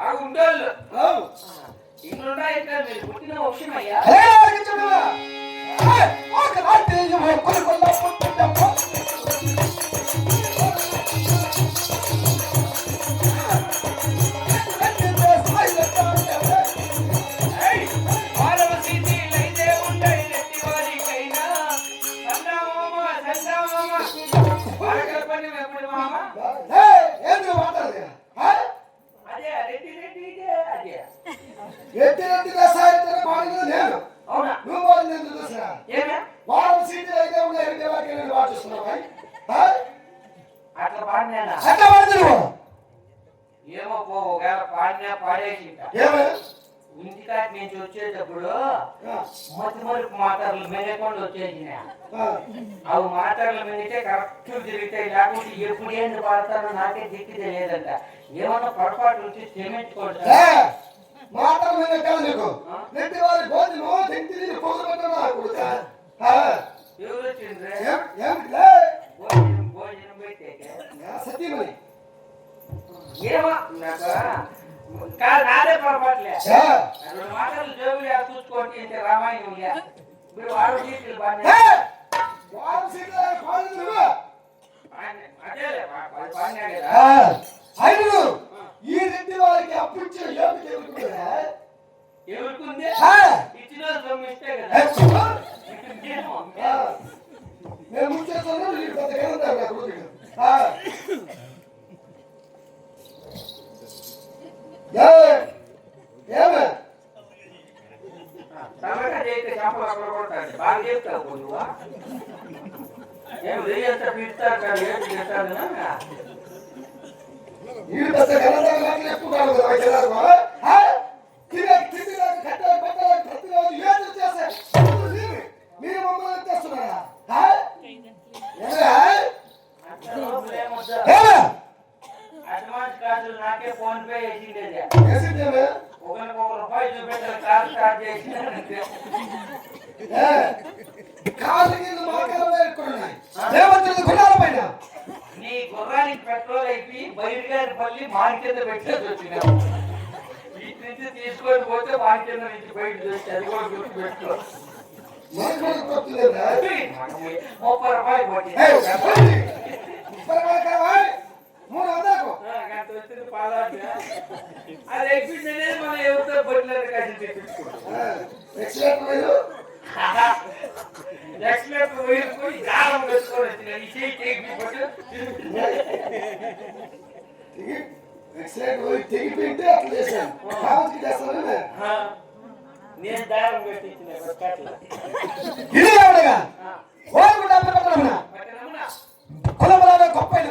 బాగా ఉండేవాళ్ళు ఇట్లా మీరు పుట్టిన వంశం అయ్యా. అట్లా పాడినా ఎట్లా పాడుతు నువ్వు ఏమో పో ఒకవేళ పాడినా నుంచి వచ్చేటప్పుడు ఆ, మతి మరుపు మాటలు మిగకుండా వచ్చేసిన. ఆ. అవి మాటలు మిగితే కరెక్ట్ తిరుగుతాయి లేకుంటే ఎప్పుడు ఏంటి పాడతానో నాకే దిక్కు తెలియదంట. ఏమన్నా పొరపాటు వచ్చి క్షమించుకోండి మాటలు నీకు? నెట్టి వారి భోజనం సత్యమని ఏమో? నాకు కాదు నాదే పొరపాట్లే. ఏ, రెండు మాటలు జోబులు చూసుకోండి అంటే రామాయణం. మీరు బాగా వారం సీట్లు ఆ, అయినను ఈ రెడ్డి వారికి అప్పు ఇచ్చిన ఇచ్చిన సొమ్ము ఇస్తే ఏ, కదా చూడు. ఏమో. ఆ, నేను ముంచేస్తాను నీకు పెద్దగా ఉంటాను నా కొడుకు ఆ. ఏ, ఏమే తలగా చేస్తే చేపలు అక్కడ కొడతాడు బాగా చెప్తావు నువ్వు ఏం వెయ్యంత పెద్ద ఎక్కువ మీరు మమ్మల్ని తెస్తున్నారా అడ్వాన్స్ నాకే ఫోన్ పే ఒకరికి ఒక రూపాయి చూపెట్టాలి కార్ స్టార్ట్ చేసిన కాళ్ళు కింద మోకాళ్ళు ఎక్కున్నాయి. దేవతలది గుర్రాల పైన. నీ గుర్రానికి పెట్రోల్ అయిపోయి బయలుగారి పల్లి మార్కెట్ పెట్టేసి వచ్చినావు నుంచి తీసుకొని పోతే మార్కెట్ నుంచి బయట చూసి అది కూడా గుర్తు పెట్టుకో? ముప్పై రూపాయలు. ముప్పై రూపాయలు? మూడు వందలకు. అది మనం ఎవరితో ఆ, నేను. దారం పెట్టించిన ఇది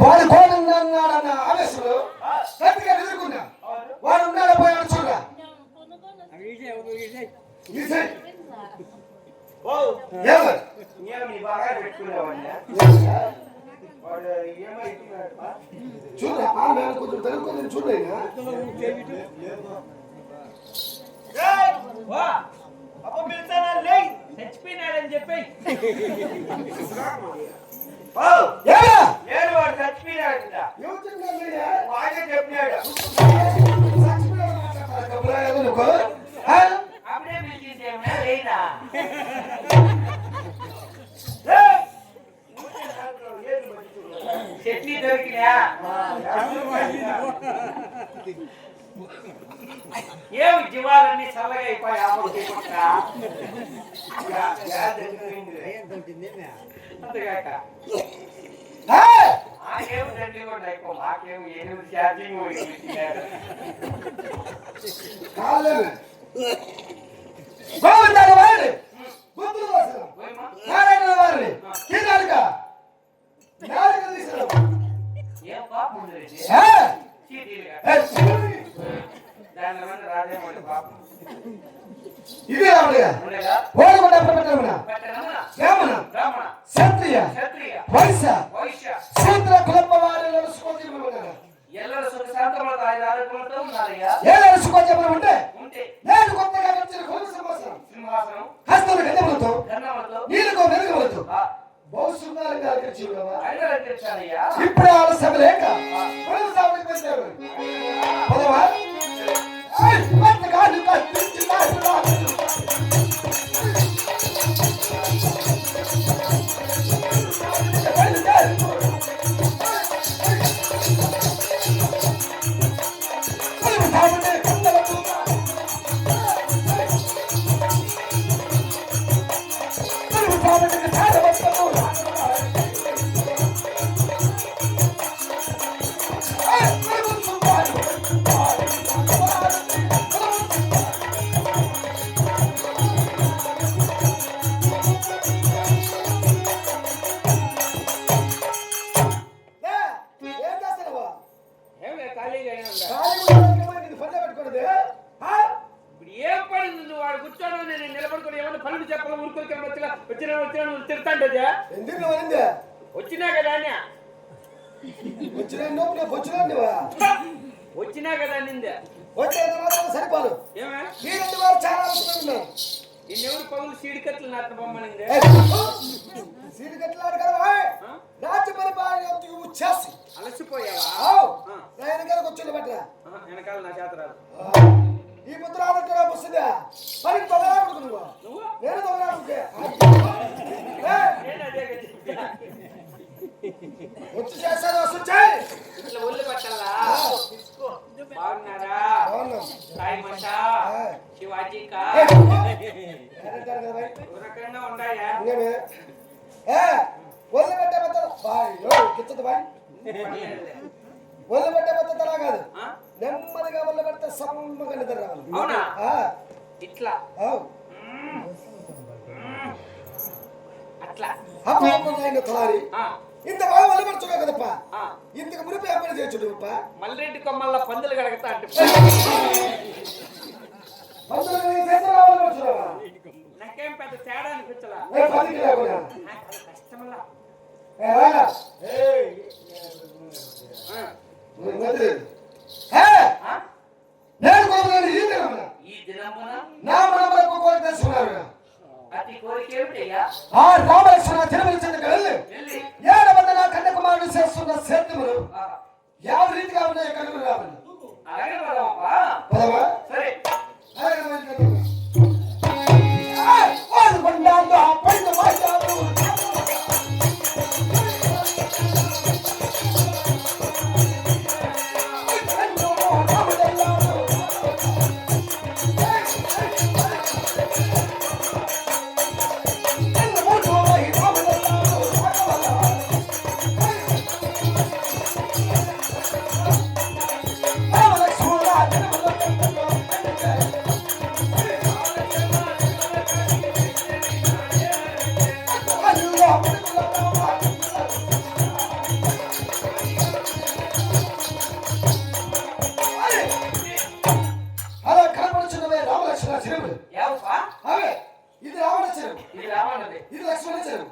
వాడు కోడున్నాడన్న ఆవేశంలో గట్టిగా ఎదుర్కొన్నా వాడు ఉన్నాడు పోయాడు చూడరా ఈ సైడ్. ఏమో. నేను నీ బాగా పెట్టుకునేవాడిని వాడు పాలు కొంచెం అప్ప పిలిచానా లేయ్ చచ్చిపోయినాడని చెప్పి? లేడు వాడు చచ్చిపోయినాడు? వాడే చెప్పినాడు? అప్పుడే లేదా చట్నీ దొరికినా ఏమి జీవాలన్నీ చల్లగా అయిపోయి ఆపడుకుంటా యా- యా దగ్గరైందిలే. అంతేగాక ఆ? మాకేం దండి కూడా అయిపో మాకేం ఎనిమిది ఛార్జింగ్ కాలేమే. గోవిందాల వారిని, కీనాలుక, ఇది సుఖ శాంతములతో ఆయన ఆరోగ్యములతో ఉన్నారయ్యా ఏ నడుచుకోవాలి ఉంటే నేను కొత్తగా వచ్చిన కొలువు సింహాసనం గడ్డములతో కన్నములతో నీళ్ళకో మెరుగులతో బహు సుందరంగా ఇప్పుడే లేక కొలువు సాగుడికి వచ్చారు పదవా? ఏయ్, పట్టగాలు ఏమన్నా పనులు చెప్పాలి? ఊరుకోరికలు వచ్చిన? వచ్చిన వచ్చిన ఎందుకు అనింది? వచ్చినా కదా అన్య? వచ్చిన నాకు వచ్చిన? వచ్చినా కదా నిందే వచ్చే మాత్రం సరిపోదు. వారు చాలా అవసరం ఉన్నారు. నిన్నెవరు పగులు సీడికట్లు నాట బొమ్మనిందే ఒళ్ళు పెట్టే పద్ధతి అలా కాదు? నెమ్మదిగా ఒళ్ళు పెడితే సమ్మగా నిద్ర రావాలి. అవునా? ఆ, ఇట్లా. అట్లా? అప్పుడు తలారి? ఇంత బాగా ఒళ్ళు పెడుతున్నా కదప్ప? ఆ. ఇంతకు మునిపి అప్పుడు చేయొచ్చు నువ్వు మల్లరెడ్డి కొమ్మల్ల పందులు కడగతా అంటే? నాకేం పెద్ద తేడా అనిపించలా? ఏ నేను కోరుకున్నాను ఈ దినమున ఈ దినమున నా మనములకు కోరిక తెలుసుకున్నారు అతి కోరిక ఏమిటయ్యా? ఆ రామలక్ష్మణ తిరుమల చెందుకు వెళ్ళి కన్యాకుమారుడు చేస్తున్న సేద్యములు ఆ, యావ రీతిగా ఉన్నాయి? లక్ష్మణ చెరువు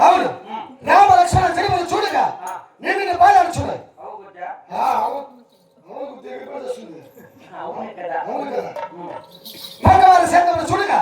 అవును. రామ లక్ష్మణ చెరువులు చూడగా నేను నిన్న బాగా చూడాలి అవును కదా. చూడగా